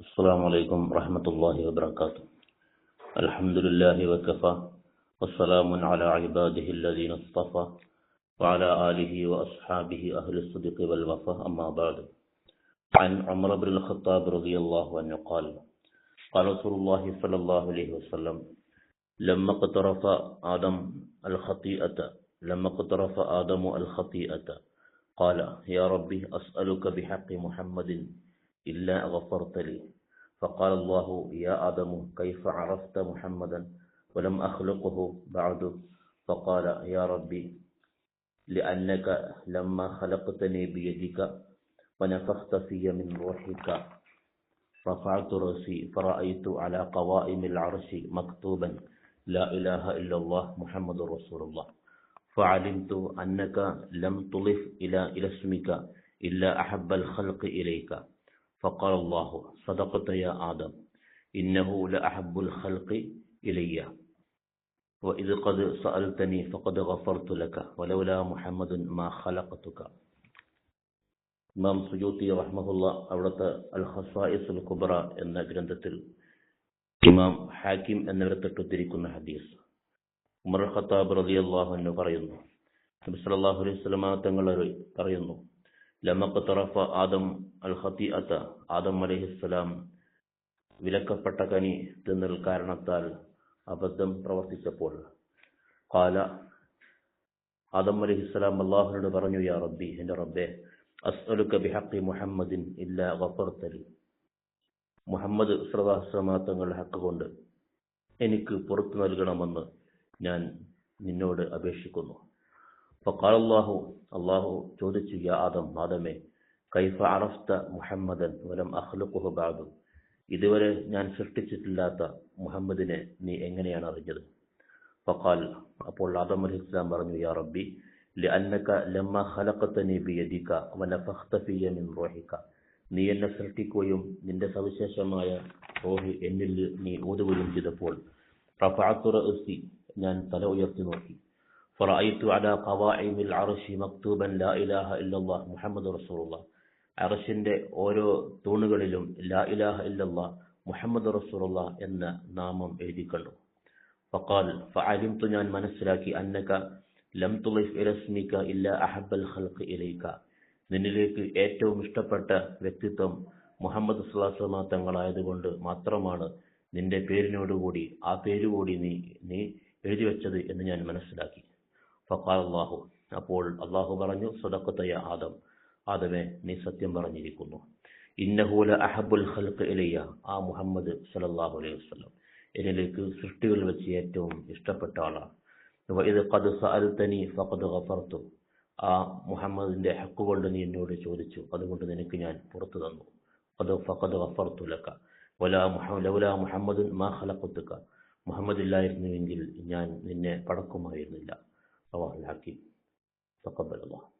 السلام عليكم ورحمة الله وبركاته. الحمد لله وكفى والسلام على عباده الذين اصطفى وعلى آله وأصحابه أهل الصدق والوفاء. أما بعد عن عمر بن الخطاب رضي الله عنه قال قال رسول الله صلى الله عليه وسلم لما اقترف آدم الخطيئة لما اقترف آدم الخطيئة قال يا ربي أسألك بحق محمد إلا غفرت لي. فقال الله يا آدم كيف عرفت محمدا؟ ولم أخلقه بعد. فقال يا ربي لأنك لما خلقتني بيدك ونفخت في من روحك رفعت رأسي فرأيت على قوائم العرش مكتوبا لا إله إلا الله محمد رسول الله. فعلمت أنك لم تضف إلى إلى اسمك إلا أحب الخلق إليك. فقال الله صدقت يا آدم إنه لأحب الخلق إلي وإذ قد سألتني فقد غفرت لك ولولا محمد ما خلقتك ഇമാം സുജൂത്തി റഹ്മഹുല്ല അവിടുത്തെ അൽ ഹസായിസ് അൽ കുബറ എന്ന ഗ്രന്ഥത്തിൽ ഇമാം ഹാക്കിം എന്നിവരെ തൊട്ടുത്തിരിക്കുന്ന ഹദീസ് ഉമർ ഖത്താബ് റളിയല്ലാഹു അൻഹു പറയുന്നു നബി സല്ലല്ലാഹു അലൈഹി വസല്ലമ തങ്ങൾ പറയുന്നു ലമഖതറഫ ആദം അൽ ഖതീഅത ആദം അലൈഹിസ്സലാം വിലക്കപ്പെട്ട കനി തിന്നൽ കാരണത്താൽ അബദ്ധം പ്രവർത്തിച്ചപ്പോൾ. കാല ആദം അലൈഹിസ്സലാം അള്ളാഹുനോട് പറഞ്ഞു യാ റബ്ബി എന്റെ റബ്ബേ അസ്അലുക്ക ബിഹക്കി മുഹമ്മദിൻ ഇല്ലാ ഗഫർതലി മുഹമ്മദ് തങ്ങളുടെ ഹക്ക് കൊണ്ട് എനിക്ക് പുറത്തു നൽകണമെന്ന് ഞാൻ നിന്നോട് അപേക്ഷിക്കുന്നു. فقال الله അള്ളാഹു ചോദിച്ചു യാ ആദം ആദമേ കൈഫ അറഫ്ത മുഹമ്മദൻ വലം അഖ്ലുഖുഹു ബഅദു ഇതുവരെ ഞാൻ സൃഷ്ടിച്ചിട്ടില്ലാത്ത മുഹമ്മദിനെ നീ എങ്ങനെയാണ് അറിഞ്ഞത് ഫഖാൽ അപ്പോൾ ആദം അലൈഹി ഇസ്ലാം പറഞ്ഞു യാ റബ്ബി لأنك لما خلقتني بيدك ونفخت في من روحك നീ എന്നെ സൃഷ്ടിക്കുകയും നിന്റെ സവിശേഷമായ റോഹ് എന്നിൽ നീ ഊതുകയും ചെയ്തപ്പോൾ റഫഅത്തു റഅസി ഞാൻ തല ഉയർത്തി നോക്കി فرأيت على قوائم العرش مكتوبا لا إله إلا الله محمد رسول الله അറഷിന്റെ ഓരോ തൂണുകളിലും ലാ ഇലാഹ ഇല്ലല്ലാ മുഹമ്മദ് റസൂലുള്ള എന്ന നാമം എഴുതി കണ്ടു ഫഖാൽ ഫഅലിംതു ഞാൻ മനസ്സിലാക്കി അന്നക ലം തുളിഫ് ഇലസ്മിക ഇല്ല അഹബ്ബൽ ഖൽഖ് ഇലൈക നിന്നിലേക്ക് ഏറ്റവും ഇഷ്ടപ്പെട്ട വ്യക്തിത്വം മുഹമ്മദ് സുല്ലാസ്ലമ തങ്ങളായതുകൊണ്ട് മാത്രമാണ് നിന്റെ പേരിനോടുകൂടി ആ പേരുകൂടി നീ നീ എഴുതി വെച്ചത് എന്ന് ഞാൻ മനസ്സിലാക്കി അള്ളാഹു അപ്പോൾ അള്ളാഹു പറഞ്ഞു സദക്കത്തയ ആദം. ആദമേ നീ സത്യം പറഞ്ഞിരിക്കുന്നു. ഇന്നഹൂല അഹബുൽ ഖൽഖ് ഇലയ്യ ആ മുഹമ്മദ് സല്ലല്ലാഹു അലൈഹി വസല്ലം. എന്നിലേക്ക് സൃഷ്ടികൾ വെച്ച് ഏറ്റവും ഇഷ്ടപ്പെട്ട ആളാണ്. ഇത് ഖദ് സഅൽത്തനി ഫഖദ് ഗഫർതു. ആ മുഹമ്മദിന്റെ ഹക്ക് കൊണ്ട് നീ എന്നോട് ചോദിച്ചു അതുകൊണ്ട് നിനക്ക് ഞാൻ പുറത്തു തന്നു. അത് ഫഖദ് ഗഫർതു ലക. വലാ മുഹമ്മദ് ലൗലാ മുഹമ്മദുൻ മാ ഖലഖത്തുക. മുഹമ്മദ് ഇല്ലായിരുന്നുവെങ്കിൽ ഞാൻ നിന്നെ പടക്കുമായിരുന്നില്ല. رواه الحكيم. تقبل الله.